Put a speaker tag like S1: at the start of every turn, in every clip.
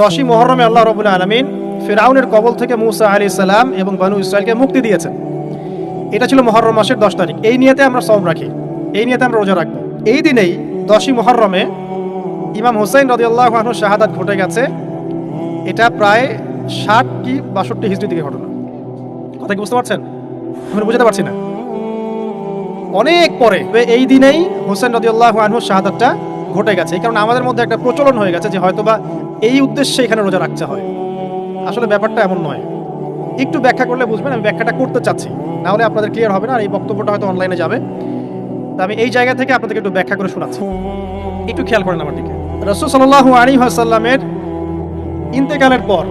S1: দশই মহরমে আল্লাহ রবুল আলমিন ফেরাউনের কবল থেকে মুসা আলি সালাম এবং বানু ইসরায়েলকে মুক্তি দিয়েছেন। এটা ছিল মহরম মাসের দশ তারিখ। এই নিয়েতে আমরা সম রাখি। এই নিয়েতে আমরা রোজা রাখব। এই দিনেই দশই মহরমে ইমাম হুসাইন রদিয়াল্লাহ শাহাদাত ঘটে গেছে। এটা প্রায় ষাট কি বাষট্টি হিস্ট্রি থেকে ঘটনা। কথা কি বুঝতে পারছেন? আমি বুঝতে পারছি না। অনেক পরে, এই দিনেই হোসেন রদিউল্লাহ আনহু শাহাদাতটা ঘটে গেছে, কারণে আমাদের মধ্যে একটা প্রচলন হয়ে গেছে যে হয়তোবা এই উদ্দেশ্যে এখানে রোজা রাখতে হয়। আসলে ব্যাপারটা এমন নয়। একটু ব্যাখ্যা করলে বুঝবেন, আমি ব্যাখ্যাটা করতে চাচ্ছি। না হলে আপনাদের ক্লিয়ার হবে না, আর এই বক্তব্যটা হয়তো অনলাইনে যাবে। তা আমি এই জায়গা থেকে আপনাদেরকে একটু ব্যাখ্যা করে শোনাচ্ছি। একটু খেয়াল করেন আমার দিকে। রসুল সাল্লাহ আলী আসাল্লামের ইন্তেকালের পর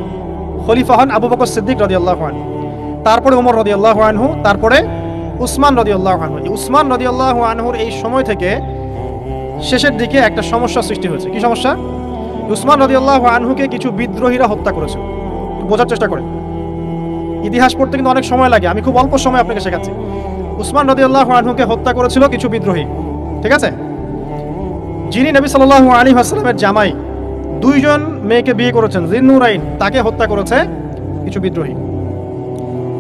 S1: খলিফা হন আবু বকর সিদ্দিক রদি আল্লাহ তারপরে উমর রদি আল্লাহ আনহু, তারপরে উসমান রদি আল্লাহ আনহু উসমান রদি আল্লাহ আনহুর এই সময় থেকে শেষের দিকে একটা সমস্যা সৃষ্টি হয়েছে। কি সমস্যা? উসমান রদি আল্লাহ আনহুকে কিছু বিদ্রোহীরা হত্যা করেছে। বোঝার চেষ্টা করেন। ইতিহাস পড়তে কিন্তু অনেক সময় লাগে। আমি খুব অল্প সময় আপনাকে শেখাচ্ছি। উসমান রদি আল্লাহ আনহুকে হত্যা করেছিল কিছু বিদ্রোহী। ঠিক আছে? যিনি নবী সাল্লাহ আলী আসসালামের জামাই, দুইজন মেয়েকে বিয়ে করেছেন, জিন্নুরাইন, তাকে হত্যা করেছে কিছু বিদ্রোহী।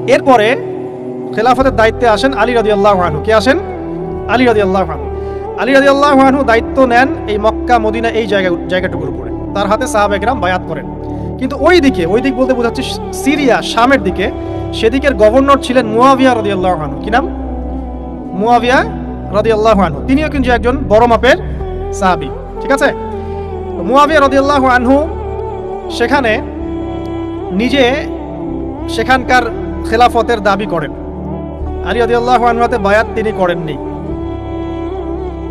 S1: এরপরে খেলাফতের দায়িত্বে আসেন আলী রাজি আল্লাহ আনহু। কে আসেন? আলী রাজি আল্লাহ আনহু। আলী রাজি আল্লাহ দায়িত্ব নেন এই মক্কা, মদিনা এই জায়গা, জায়গাটুকুর উপরে। তার হাতে সাহাব একরাম বায়াত করেন। কিন্তু ওই দিকে, ওই দিক বলতে বোঝাচ্ছে সিরিয়া, শামের দিকে, সেদিকের গভর্নর ছিলেন মুয়াবিয়া রদি আল্লাহ কি নাম? মুয়াবিয়া রদি আল্লাহ আনহু। তিনিও কিন্তু একজন বড় মাপের সাহাবি। ঠিক আছে? মুয়াবিয়া রদিয়াল্লাহু আনহু সেখানে নিজে সেখানকার খেলাফতের দাবি করেন। আলী রদিয়াল্লাহ আনহুতে বায়াত তিনি করেননি।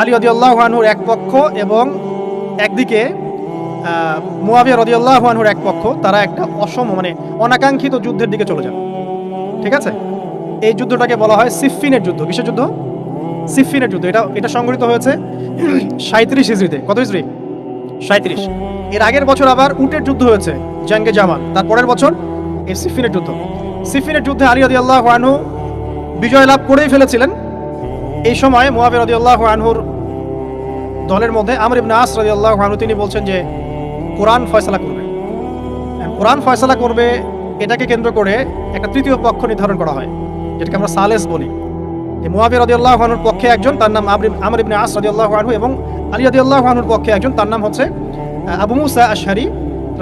S1: আলী আদি আল্লাহ আনহুর এক পক্ষ এবং একদিকে মুয়াবিয়া রদি আল্লাহ আনহুর এক পক্ষ, তারা একটা অসম মানে অনাকাঙ্ক্ষিত যুদ্ধের দিকে চলে যান। ঠিক আছে? এই যুদ্ধটাকে বলা হয় সিফিনের যুদ্ধ। কিসের যুদ্ধ? সিফিনের যুদ্ধ। এটা এটা সংগঠিত হয়েছে সাঁত্রিশ হিজড়িতে। কত হিজড়ি? সাঁত্রিশ এর আগের বছর আবার উটের যুদ্ধ হয়েছে, জাঙ্গে জামাল তার পরের বছর এই সিফিনের যুদ্ধ। সিফিনের যুদ্ধে আলী আদি আল্লাহ বিজয় লাভ করেই ফেলেছিলেন। এই সময় মোয়াবির আল্লাহ আনহুর দলের মধ্যে আমর ইবনে আস রদি আল্লাহ আনহু, তিনি বলছেন যে, কোরআন ফয়সালা করবে। কোরআন ফয়সালা করবে, এটাকে কেন্দ্র করে একটা তৃতীয় পক্ষ নির্ধারণ করা হয়, যেটাকে আমরা সালেস বলি। যে মোয়াবির রদি আল্লাহ আনহুর পক্ষে একজন, তার নাম আমর ইবনে আস রদি আল্লাহ আনহু এবং আলী রাদি আল্লাহ আনুর পক্ষে একজন, তার নাম হচ্ছে আবু মুসা আশারি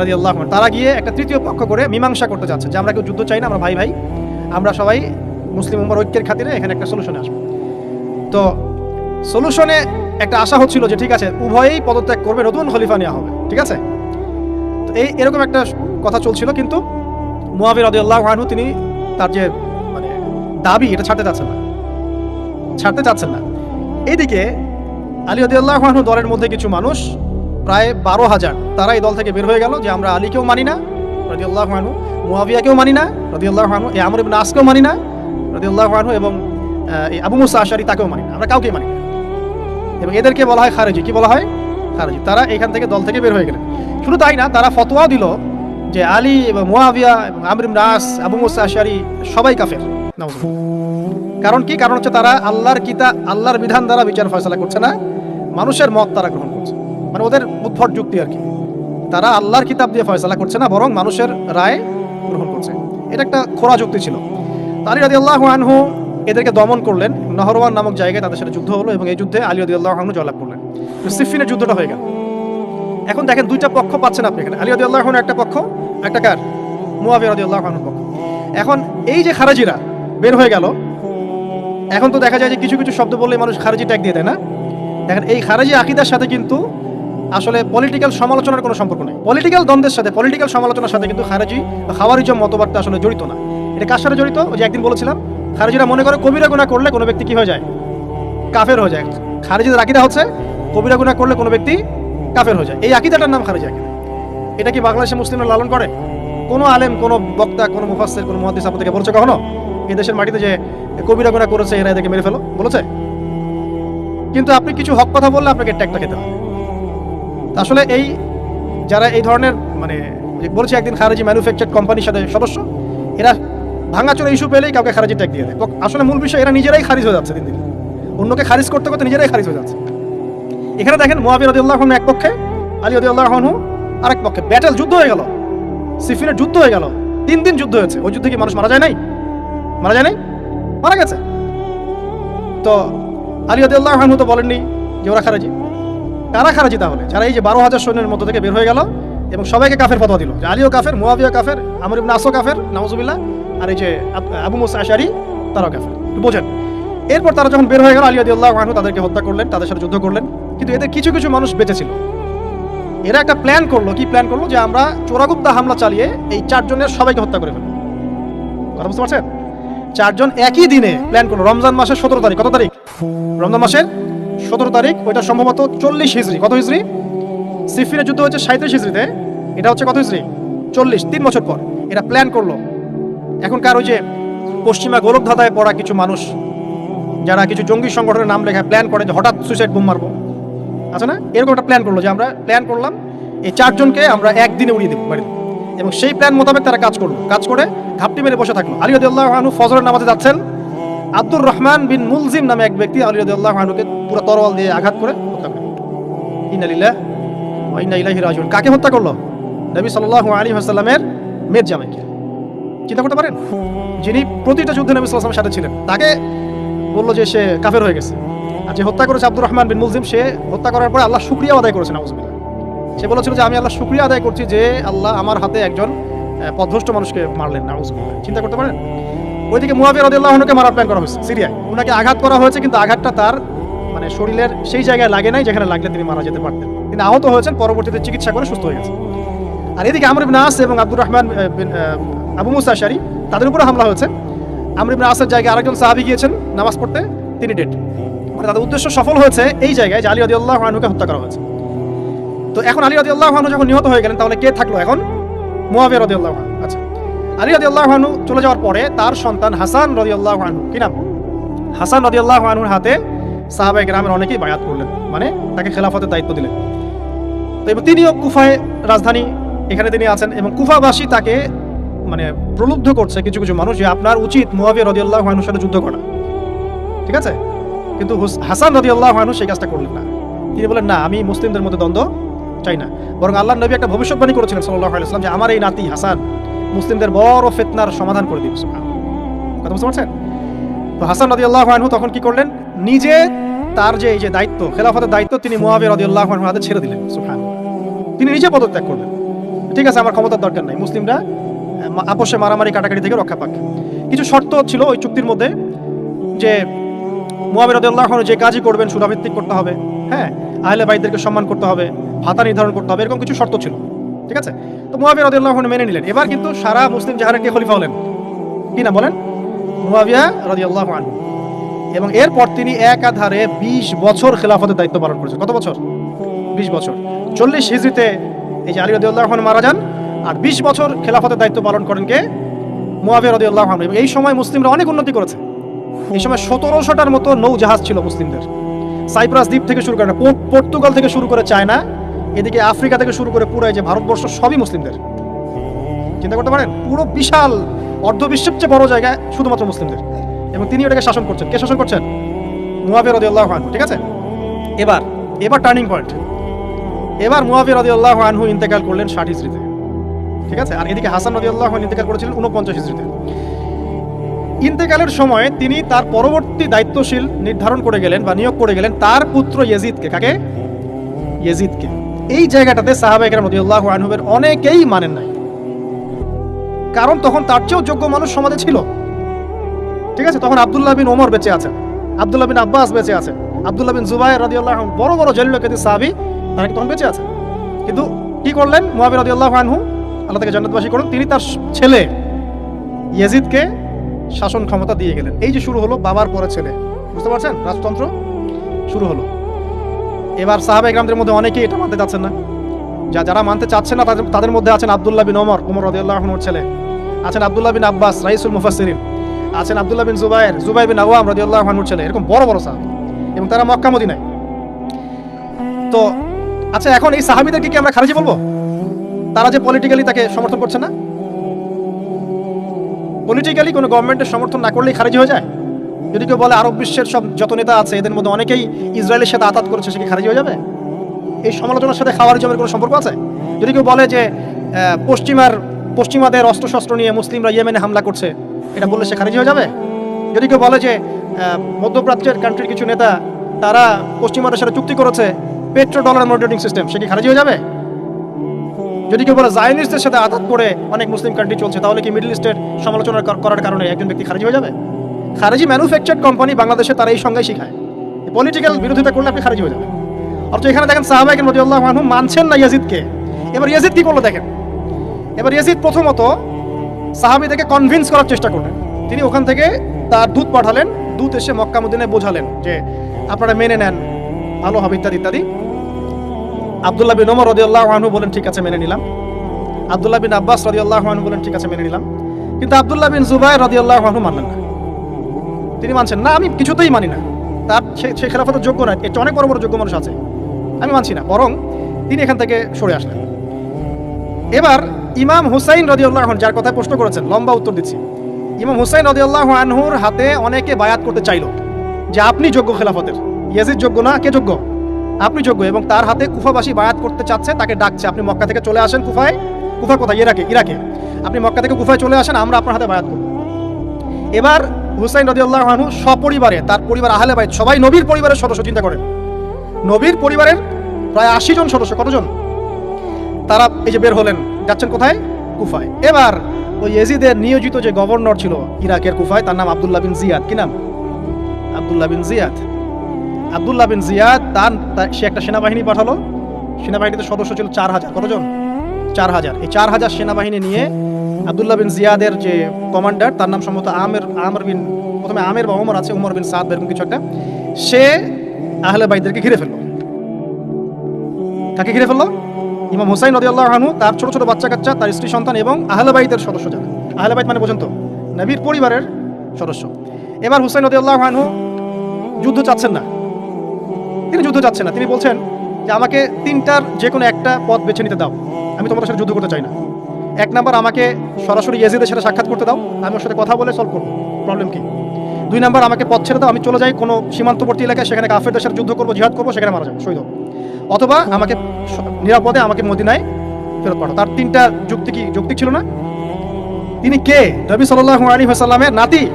S1: রাদি আল্লাহ তারা গিয়ে একটা তৃতীয় পক্ষ করে মীমাংসা করতে যাচ্ছে। যে আমরা কেউ যুদ্ধ চাই না, আমরা ভাই ভাই, আমরা সবাই মুসলিম ঐক্যের খাতিরে এখানে একটা সলিউশনে আসব। তো সলিউশনে একটা আশা হচ্ছিল যে ঠিক আছে, উভয়েই পদত্যাগ করবে, নতুন খলিফা নেওয়া হবে, ঠিক আছে? তো এই এরকম একটা কথা চলছিল, কিন্তু মুয়াবির রদি আল্লাহ আনহু তিনি তার যে মানে দাবি, এটা ছাড়তে চাচ্ছেন না। ছাড়তে চাচ্ছেন না। এইদিকে আলী আদিউল্লাহানু দলের মধ্যে কিছু মানুষ, প্রায় বারো হাজার, তারা এই দল থেকে বের হয়ে গেল যে আমরা আলীকেও মানি না রদিউল্লাহ রদিউল্লাহানু মুয়াবিয়াকেও মানি না রদিউল্লাহ রদিউল্লাহানু এই আমর ইবনে আসকেও মানি না রদিউল্লাহ রদিউল্লাহানু এবং আবু মুসা আশারি তাকেও মানি না, আমরা কাউকেই মানি না। এবং এদেরকে বলা হয় খারেজি। কি বলা হয়? খারেজি। তারা এখান থেকে দল থেকে বের হয়ে গেলেন। শুধু তাই না, তারা ফতোয়াও দিল যে আলী এবং মুয়াবিয়া এবং আমর ইবনে আস, আবু মুসা আশারি সবাই কাফের। কারণ কি? কারণ হচ্ছে তারা আল্লাহর কিতা, আল্লাহর বিধান দ্বারা বিচার ফয়সলা করছে না, মানুষের মত তারা গ্রহণ করছে। মানে ওদের উদ্ভট যুক্তি আর কি। তারা আল্লাহর কিতাব দিয়ে ফয়সলা করছে না, বরং মানুষের রায় গ্রহণ করছে। এটা একটা খোরা যুক্তি ছিল। আলী আদি আল্লাহ আনহু এদেরকে দমন করলেন। নহরওয়ান নামক জায়গায় তাদের সাথে যুদ্ধ হলো এবং এই যুদ্ধে আলী আদি আল্লাহ আনহু জয়লাভ করলেন। সিফিনের যুদ্ধটা হয়ে গেল। এখন দেখেন দুইটা পক্ষ পাচ্ছেন আপনি এখানে। আলী আদি আল্লাহ একটা পক্ষ, একটা কার? মুয়াবির আদি আল্লাহ পক্ষ। এখন এই যে খারাজিরা বের হয়ে গেল, এখন তো দেখা যায় যে কিছু কিছু শব্দ বললে মানুষ খারেজি ট্যাগ দিয়ে দেয় না। দেখেন এই খারাজি আকিদার সাথে কিন্তু আসলে পলিটিক্যাল সমালোচনার কোনো সম্পর্ক নেই। পলিটিক্যাল দ্বন্দ্বের সাথে পলিটিক্যাল সমালোচনার সাথে কিন্তু খারেজি খাওয়ারিজম মতবাদটা আসলে জড়িত না। এটা কার সাথে জড়িত? ওই যে একদিন বলেছিলাম খারেজিরা মনে করে কবিরা গুণা করলে কোনো ব্যক্তি কি হয়ে যায়? কাফের হয়ে যায়। খারেজিদের আকিদা হচ্ছে, কবিরা গুণা করলে কোনো ব্যক্তি কাফের হয়ে যায়। এই আকিদাটার নাম খারেজি আকিদা এটা কি বাংলাদেশে মুসলিমরা লালন করে? কোনো আলেম, কোনো বক্তা, কোনো মুফাসসির, কোনো মুহাদ্দিস আপনাদেরকে বলেছে কখনো? এই দেশের মাটিতে যে কবিরা গোনা করেছে, এরা এদেরকে মেরে ফেলো, বলেছে? কিন্তু আপনি কিছু হক কথা বললে আপনাকে ট্যাগটা খেতে হবে। আসলে এই যারা এই ধরনের মানে বলছি একদিন খারেজি ম্যানুফ্যাকচার কোম্পানির সাথে সদস্য, এরা ভাঙাচোরা ইস্যু পেলেই কাউকে খারিজি ট্যাগ দিয়ে দেয়। আসলে মূল বিষয়, এরা নিজেরাই খারিজ হয়ে যাচ্ছে দিন দিন অন্যকে খারিজ করতে করতে নিজেরাই খারিজ হয়ে যাচ্ছে। এখানে দেখেন মোয়াবির রদিউল্লাহ এক পক্ষে, আলী রদিউল্লাহ আরেক পক্ষে। ব্যাটেল যুদ্ধ হয়ে গেল। সিফিনের যুদ্ধ হয়ে গেল। তিন দিন যুদ্ধ হয়েছে। ওই যুদ্ধে কি মানুষ মারা যায় নাই? মারা যায় নাই? মারা গেছে। তো আলী রদিউল্লাহ তো বলেননি যে ওরা খারাজি। কারা খারাজি তাহলে? যারা এই যে বারো হাজার সৈন্যের মধ্য থেকে বের হয়ে গেল এবং সবাইকে কাফের ফতোয়া দিল। আলীও কাফের মুয়াবিয়া কাফের, আমর আসো কাফের, নাউজুবিল্লাহ। আর এই যে আবু মুসা আশারি, তারাও কাফের। বোঝেন। এরপর তারা যখন বের হয়ে গেল, আলী আল্লাহ আনহু তাদেরকে হত্যা করলেন, তাদের সাথে যুদ্ধ করলেন। কিন্তু এদের কিছু কিছু মানুষ বেঁচে ছিল। এরা একটা প্ল্যান করল। কি প্ল্যান করল? যে আমরা চোরাগুপ্তা হামলা চালিয়ে এই চারজনের সবাইকে হত্যা করে ফেলব। কথা বুঝতে পারছেন? চারজন একই দিনে প্ল্যান করল। রমজান মাসের সতেরো তারিখ, কত তারিখ? রমজান মাসের সতেরো তারিখ, ওইটা সম্ভবত চল্লিশ হিজড়ি কত হিজড়ি সিফিনের যুদ্ধ হচ্ছে সাঁত্রিশ হিজড়িতে এটা হচ্ছে কত হিজড়ি চল্লিশ, তিন বছর পর। এটা প্ল্যান করল এখনকার ওই যে পশ্চিমা গোলকধাঁধায় পড়া কিছু মানুষ, যারা কিছু জঙ্গি সংগঠনের নাম লেখা প্ল্যান করে যে হঠাৎ সুইসাইড বোম মারবো। আছে না? এরকম একটা প্ল্যান করল যে আমরা প্ল্যান করলাম, এই চারজনকে আমরা একদিনে উড়িয়ে দেবো বাড়িতে। এবং সেই প্ল্যান মোতাবেক তারা কাজ করল। কাজ করে ঘাপটি মেরে বসে থাকল। আলী আল্লাহ আনু ফজরের নামাজে যাচ্ছেন। আব্দুর রহমান বিন মুলজিম নামে এক ব্যক্তি আলী আল্লাহ আনুকে পুরো তরোয়াল দিয়ে আঘাত করে হত্যা করে। ইনালিল্লাহ ইলাইহি কাকে হত্যা করল? নবী সাল্লাল্লাহু আলাইহি ওয়াসাল্লামের মেয়ের জামাইকে। চিন্তা করতে পারেন? যিনি প্রতিটা যুদ্ধে নবী ওয়াসাল্লামের সাথে ছিলেন তাকে বলল যে সে কাফের হয়ে গেছে। আর যে হত্যা করেছে আব্দুর রহমান বিন মুলজিম সে হত্যা করার পরে আল্লাহ শুক্রিয়া আদায় করেছেন নাউজুবিল্লাহ। সে বলেছিল যে আমি আল্লাহ শুক্রিয়া আদায় করছি যে আল্লাহ আমার হাতে একজন আহ, পথভ্রষ্ট মানুষকে মারলেন নাউজুবিল্লাহ। চিন্তা করতে পারেন? ওইদিকে মুয়াবিয়া রাদিয়াল্লাহু আনহুকে মারার প্ল্যান করা হয়েছে সিরিয়ায়। ওনাকে আঘাত করা হয়েছে কিন্তু আঘাতটা তার মানে শরীরের সেই জায়গায় লাগে নাই যেখানে লাগলে তিনি মারা যেতে পারতেন। তিনি আহত হয়েছেন পরবর্তীতে চিকিৎসা করে সুস্থ হয়ে গেছেন। আর এদিকে আমর ইবনে আস এবং আব্দুর রহমান আবু মুসা আশারি, তাদের উপরে হামলা হয়েছে। আমর ইবনে আসের জায়গায় আরেকজন সাহাবী গিয়েছেন নামাজ পড়তে, তিনি ডেট মানে তাদের উদ্দেশ্য সফল হয়েছে এই জায়গায় যে আলী রাদিয়াল্লাহু আনহুকে হত্যা করা হয়েছে। তো এখন আলী রাদিয়াল্লাহু আনহু যখন নিহত হয়ে গেলেন, তাহলে কে থাকল এখন? মুয়াবিয়া রাদিয়াল্লাহু আনহু। আচ্ছা। আলী রাদিয়াল্লাহু আনহু চলে যাওয়ার পরে তার সন্তান হাসান রাদিয়াল্লাহু আনহু। কি নাম? হাসান রাদিয়াল্লাহু আনহুর হাতে সাহাবায়ে গ্রামের অনেকেই বায়াত করলেন। মানে তাকে খেলাফতের দায়িত্ব দিলেন। তো এবং তিনিও কুফায় রাজধানী এখানে তিনি আছেন এবং কুফাবাসী তাকে মানে প্রলুব্ধ করছে কিছু কিছু মানুষ যে আপনার উচিত মুয়াবিয়া রাদিয়াল্লাহু আনহুর সাথে যুদ্ধ করা। ঠিক আছে? কিন্তু হাসান রাদিয়াল্লাহু আনহু সেই কাজটা করলেন না। তিনি বলেন না, আমি মুসলিমদের মধ্যে দ্বন্দ্ব চাই না। বরং আল্লাহ নবী একটা ভবিষ্যৎবাণী করেছিলেন সাল্লাল্লাহু আলাইহি ওয়াসাল্লাম যে আমার এই নাতি হাসান মুসলিমদের বড় ফিতনার সমাধান করে দিবে কথা বুঝতে পারছেন? তো হাসান রাদিয়াল্লাহু আনহু তখন কি করলেন? নিজে তার যে এই যে দায়িত্ব, খেলাফতের দায়িত্ব তিনি মুয়াবিয়া রাদিয়াল্লাহু আনহু হাতে ছেড়ে দিলেন সুফান তিনি নিজে পদত্যাগ করলেন। ঠিক আছে, আমার ক্ষমতার দরকার নাই, মুসলিমরা আপোষে মারামারি কাটাকাটি থেকে রক্ষা পাক। কিছু শর্ত ছিল ওই চুক্তির মধ্যে যে মুয়াবির আনহু যে কাজই করবেন, সুরাভিত্তিক করতে হবে হ্যাঁ? আহলে বাইদেরকে সম্মান করতে হবে, ভাতা নির্ধারণ করতে হবে, এরকম কিছু শর্ত ছিল। ঠিক আছে? তো মুয়াবিয়া রাদিয়াল্লাহু আনহু মেনে নিলেন। এবার কিন্তু সারা মুসলিম জাহারে কে খলিফা হলেন? কি না বলেন? মুয়াবিয়া রাদিয়াল্লাহু আনহু। এবং এরপর তিনি একাধারে বিশ বছর খেলাফতের দায়িত্ব পালন করেছেন। কত বছর? বিশ বছর। চল্লিশ হিজড়িতে এই যে আলী রাদিয়াল্লাহু আনহু মারা যান আর বিশ বছর খেলাফতের দায়িত্ব পালন করেন কে? মুয়াবিয়া রাদিয়াল্লাহু আনহু। এবং এই সময় মুসলিমরা অনেক উন্নতি করেছে। এই সময় সতেরোশোটার মতো নৌ জাহাজ ছিল মুসলিমদের। সাইপ্রাস দ্বীপ থেকে শুরু করে পর্তুগাল থেকে শুরু করে চায়না এদিকে আফ্রিকা থেকে শুরু করে পুরো এই যে ভারতবর্ষ সবই মুসলিমদের। চিন্তা করতে পারেন? পুরো বিশাল অর্ধবিশ্বের চেয়ে বড় জায়গায় শুধুমাত্র মুসলিমদের। এবং তিনি ওটাকে শাসন করছেন। কে শাসন করছেন? মুয়াবিয়া রাদিয়াল্লাহু আনহু ঠিক আছে? এবার। এবার টার্নিং পয়েন্ট এবার মুয়াবিয়া রাদিয়াল্লাহু আনহু ইন্তেকাল করলেন ষাট হিজরিতে ঠিক আছে? আর এদিকে হাসান রাদিয়াল্লাহু আনহু ইন্তেকাল করেছিলেন উনপঞ্চাশ হিজরিতে ইন্তেকালের সময় তিনি তার পরবর্তী দায়িত্বশীল নির্ধারণ করে গেলেন বা নিয়োগ করে গেলেন তার পুত্র ইয়েজিদকে। কাকে? ইয়েজিদকে। এই জায়গাটাতে সাহাবা একরাম রাদিয়াল্লাহু আনহুবের অনেকেই মানেন নাই। কারণ তখন তার চেয়েও যোগ্য মানুষ সমাজে ছিল। ঠিক আছে? তখন আব্দুল্লাহ বিন ওমর বেঁচে আছেন। আব্দুল্লাহ বিন আব্বাস বেঁচে আছেন। আব্দুল্লাহ বিন জুবাইর রাদিয়াল্লাহু আনহু বড় বড় জলিল কেদি সাহাবী, তারা তখন বেঁচে আছে কিন্তু কি করলেন মুয়াবির রাদিয়াল্লাহু আনহু? আল্লাহ তাকে জান্নাতবাসী করুন। তিনি তার ছেলে ইয়াজিদকে শাসন ক্ষমতা দিয়ে গেলেন। এই যে শুরু হলো বাবার পরে ছেলে। বুঝতে পারছেন? রাজতন্ত্র শুরু হলো। এবার সাহাবা গ্রামদের মধ্যে অনেকেই এটা মানতে চাচ্ছেন না। যা যারা মানতে চাচ্ছে না, তাদের তাদের মধ্যে আছেন আব্দুল্লাহ বিন ওমর ওমর রদিউল্লাহনুর ছেলে। আছেন আব্দুল্লাহ বিন আব্বাস, রাইসুল মুফাসসিরিন। আছেন আব্দুল্লাহ বিন জুবাইর জুবাই বিন আওয়াম রদিউল্লাহনুর ছেলে। এরকম বড় বড় সাহাবী। এবং তারা মক্কা মদিনায়। তো আচ্ছা এখন এই সাহাবীদেরকে কি আমরা খারিজি বলব? তারা যে পলিটিক্যালি তাকে সমর্থন করছে না? পলিটিক্যালি কোনো গভর্নমেন্টের সমর্থন না করলেই খারিজ হয়ে যায়? যদি কেউ বলে আরব বিশ্বের সব যত নেতা আছে, এদের মধ্যে অনেকেই ইসরায়েলের সাথে আতাত করেছে, সে কি খারিজ হয়ে যাবে? এই সমালোচনার সাথে খাওয়ার জমের কোনো সম্পর্ক আছে? যদি কেউ বলে যে পশ্চিমার, পশ্চিমাদের অস্ত্রশস্ত্র নিয়ে মুসলিমরা ইয়েমেনে হামলা করছে, এটা বললে সে খারিজ হয়ে যাবে? যদি কেউ বলে যে মধ্যপ্রাচ্যের কান্ট্রির কিছু নেতা, তারা পশ্চিমাদের সাথে চুক্তি করেছে পেট্রো ডলার মনিটরিং সিস্টেম সে কি খারিজ হয়ে যাবে? যদি কেউ বলে জায়নিস্টদের সাথে আঘাত করে অনেক মুসলিম কান্ট্রি চলছে, তাহলে কি মিডল ইস্টের সমালোচনা করার কারণে একজন ব্যক্তি খারিজ হয়ে যাবে? খারিজি ম্যানুফ্যাকচার্ড কোম্পানি বাংলাদেশে তারা এই সঙ্গে শিখায়। পলিটিক্যাল বিরোধিতা করলে আপনি খারিজ হয়ে যাবেন। অথচ এখানে দেখেন সাহাবাইকের মধ্যে আল্লাহ মানহু মানছেন না ইয়াজিদকে। এবার ইয়াজিদ কি করল দেখেন? এবার ইয়াজিদ প্রথমত সাহাবিদেরকে কনভিন্স করার চেষ্টা করলেন। তিনি ওখান থেকে তার দুধ পাঠালেন দুধ এসে মক্কামুদ্দিনে বোঝালেন যে, আপনারা মেনে নেন, ভালো হবে ইত্যাদি ইত্যাদি। আব্দুল্লাহ বিন ওমর রদিয়াল্লাহ আনহু বলেন, ঠিক আছে, মেনে নিলাম। আব্দুল্লাহ বিন আব্বাস রদিয়াল্লাহ আনহু বলেন, ঠিক আছে, মেনে নিলাম। কিন্তু আব্দুল্লাহ বিন জুবাই রদিয়াল্লাহ আনহু মানলেন না। তিনি মানছেন, না, আমি কিছুতেই মানি না। তার সে- খেলাফতের যোগ্য নয় চেয়ে অনেক বড় বড় যোগ্য মানুষ আছে। আমি মানছি না। বরং তিনি এখান থেকে সরে আসলেন। এবার ইমাম হুসাইন রদিউল্লাহ যার কথা প্রশ্ন করেছেন, লম্বা উত্তর দিচ্ছি। ইমাম হুসাইন রদিউল্লাহ আনহুর হাতে অনেকে বায়াত করতে চাইল যে, আপনি যোগ্য খেলাফতের। ইয়াজিদ যোগ্য না? কে যোগ্য? আপনি যোগ্য এবং তার হাতে কুফাবাসী বায়াত করতে চাচ্ছে তাকে ডাকছে। আপনি মক্কা থেকে চলে আসেন কুফায়? কুফা কোথায় ইরাকে ইরাকে। আপনি মক্কা থেকে কুফায় চলে আসেন, আমরা আপনার হাতে বায়াত করব। এবার হুসাইন রদিউল্লাহ আনহু সপরিবারে, তার পরিবার আহলে বাইত, সবাই নবীর পরিবারের সদস্য, চিন্তা করেন। নবীর পরিবারের প্রায় আশি জন সদস্য, কতজন? তারা এই যে বের হলেন, যাচ্ছেন কোথায়? কুফায়। এবার ওই এজিদের নিয়োজিত যে গভর্নর ছিল ইরাকের কুফায়, তার নাম আব্দুল্লাহ বিন জিয়াদ। কি নাম? আব্দুল্লাহ বিন জিয়াদ। আব্দুল্লাহ বিন জিয়াদ, তার সে একটা সেনাবাহিনী পাঠালো। সেনাবাহিনীতে সদস্য ছিল চার হাজার। কতজন? চার হাজার। এই চার হাজার সেনাবাহিনী নিয়ে আব্দুল্লাহ বিন জিয়াদের যে কমান্ডার, তার নাম সম্ভবত আমের, আমর বিন, প্রথমে আমের বা ওমর আছে উমর বিন সাদ এরকম কিছু একটা, সে আহলে বাইদেরকে ঘিরে ফেলল। কাকে ঘিরে ফেলল? ইমাম হুসাইন রদি আল্লাহ আনহু, তার ছোট ছোট বাচ্চা কাচ্চা, তার স্ত্রী, সন্তান এবং আহলেবাইতের সদস্য যারা। আহলেবাইত মানে বোঝেন তো নবীর পরিবারের সদস্য। এবার হুসাইন নদী আল্লাহ আনহু যুদ্ধ চাচ্ছেন না। তিনি যুদ্ধ চাচ্ছেন না। তিনি বলছেন যে, আমাকে তিনটার যে কোনো একটা পথ বেছে নিতে দাও। আমি তোমাদের সাথে যুদ্ধ করতে চাই না। এক নাম্বার, আমাকে সরাসরি ইয়াজিদের সাথে সাক্ষাৎ করতে দাও। আমি ওর সাথে কথা বলে সলভ করব। প্রবলেম কি? দুই নাম্বার, আমাকে পথ ছেড়ে দাও। আমি চলে যাই কোনো সীমান্তবর্তী এলাকায়, সেখানে কাফেরদের সাথে যুদ্ধ করব, জিহাদ করব, সেখানে মারা যাব। শহীদ। অথবা আমাকে নিরাপদে আমাকে মদিনায় ফেরত পাঠাও। তার তিনটা যুক্তি কি, যৌক্তিক ছিল না? তিনি কে? নবী সাল্লাহ আলী হাসাল্লামের নাতি?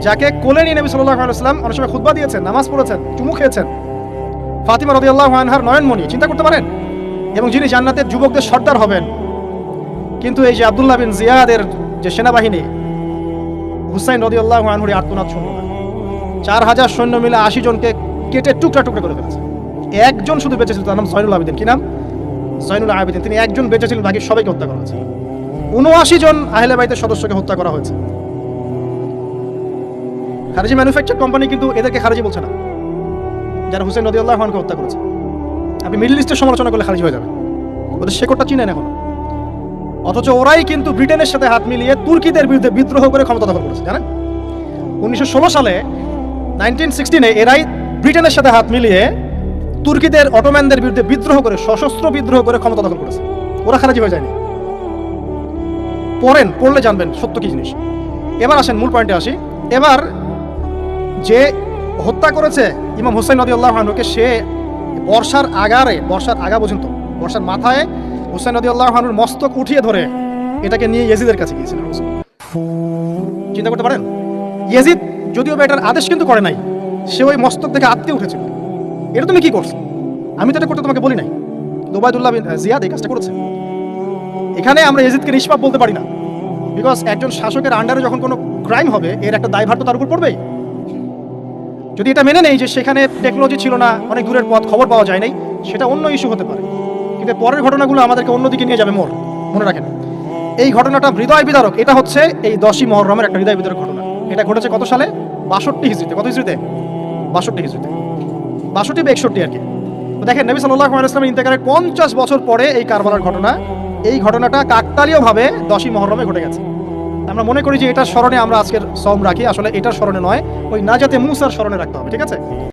S1: যাকে কোলে নিয়ে নবী সাল্লাহ আলাইসাল্লাম অনেক সময় খুদ্া দিয়েছেন, নামাজ পড়েছেন, চুমু খেয়েছেন। ফাতিমা রদি আল্লাহ আনহার নয়নমণি, চিন্তা করতে পারেন? এবং যিনি জান্নাতের যুবকদের সর্দার হবেন। কিন্তু এই যে আব্দুল্লাহ বিন জিয়াদের যে সেনাবাহিনী, হুসাইন রদি আল্লাহ আনহুরি আত্মনাথ শুনল চার হাজার সৈন্য মিলে আশি জনকে কেটে টুকরা টুকরা করে ফেলেছে। একজন শুধু বেঁচে ছিল, তার নাম জয়নুল আবেদিন। কি নাম? জয়নুল আবেদিন। তিনি একজন বেঁচে ছিলেন বাকি সবাইকে হত্যা করা হয়েছে। উনআশি জন আহলে বাইতের সদস্যকে হত্যা করা হয়েছে। খারেজি ম্যানুফ্যাকচার কোম্পানি কিন্তু এদেরকে খারেজি বলছে না। যারা হুসেন নদী আল্লাহ খানকে হত্যা করেছে। আপনি মিডল ইস্টের সমালোচনা করলে খারিজ হয়ে যাবে। ওদের শেকড়টা চিনেন এখন। অথচ ওরাই কিন্তু ব্রিটেনের সাথে হাত মিলিয়ে তুর্কিদের বিরুদ্ধে বিদ্রোহ করে ক্ষমতা দখল করেছে, জানেন? উনিশশো ষোলো সালে নাইনটিন সিক্সটিনে এরাই ব্রিটেনের সাথে হাত মিলিয়ে তুর্কিদের অটোম্যানদের বিরুদ্ধে বিদ্রোহ করে, সশস্ত্র বিদ্রোহ করে ক্ষমতা দখল করেছে। ওরা খারাজি হয়ে যায়নি। পড়েন, পড়লে জানবেন সত্য কি জিনিস। এবার আসেন মূল পয়েন্টে আসি। এবার যে হত্যা করেছে ইমাম হুসাইন নদী আল্লাহ আহনুকে সে বর্ষার আগারে, বর্ষার আগা পর্যন্ত, বর্ষার মাথায় হুসাইন নদী আল্লাহ আহনুর মস্তক উঠিয়ে ধরে এটাকে নিয়ে ইয়েজিদের কাছে গিয়েছিল চিন্তা করতে পারেন? ইয়েজিদ যদিও বা এটার আদেশ কিন্তু করে নাই, সে ওই মস্তক থেকে আত্মীয় উঠেছিল। এটা তুমি কি করছ? আমি তো এটা করতে তোমাকে বলি নাই। দুবাইদুল্লাহ জিয়াদ এই কাজটা করেছে। এখানে আমরা ইয়েজিদকে নিষ্পাপ বলতে পারি না। বিকজ একজন শাসকের আন্ডারে যখন কোনো ক্রাইম হবে, এর একটা দায়ভার তো তার উপর পড়বেই। যদি এটা মেনে নেই যে সেখানে টেকনোলজি ছিল না, অনেক দূরের পথ, খবর পাওয়া যায় নাই, সেটা অন্য ইস্যু হতে পারে। কিন্তু পরের ঘটনাগুলো আমাদেরকে অন্যদিকে নিয়ে যাবে মোর মনে রাখেন, এই ঘটনাটা হৃদয় বিদারক। এটা হচ্ছে এই দশই মহরমের একটা হৃদয় বিদারক ঘটনা। এটা ঘটেছে কত সালে? বাষট্টি হিজড়িতে। কত হিজড়িতে? বাষট্টি হিজড়িতে। বাষট্টি বা একষট্টি আর কি। দেখেন, নবী সাল্লাহ আলাইসলামের ইন্তেকালের পঞ্চাশ বছর পরে এই কারবালার ঘটনা, এই ঘটনাটা কাকতালীয়ভাবে দশই মহরমে ঘটে গেছে। আমরা মনে করি যে এটার স্মরণে আমরা আজকের সম রাখি। আসলে এটার স্মরণে নয়, ওই নাজাতে মুসার স্মরণে রাখতে হবে, ঠিক আছে?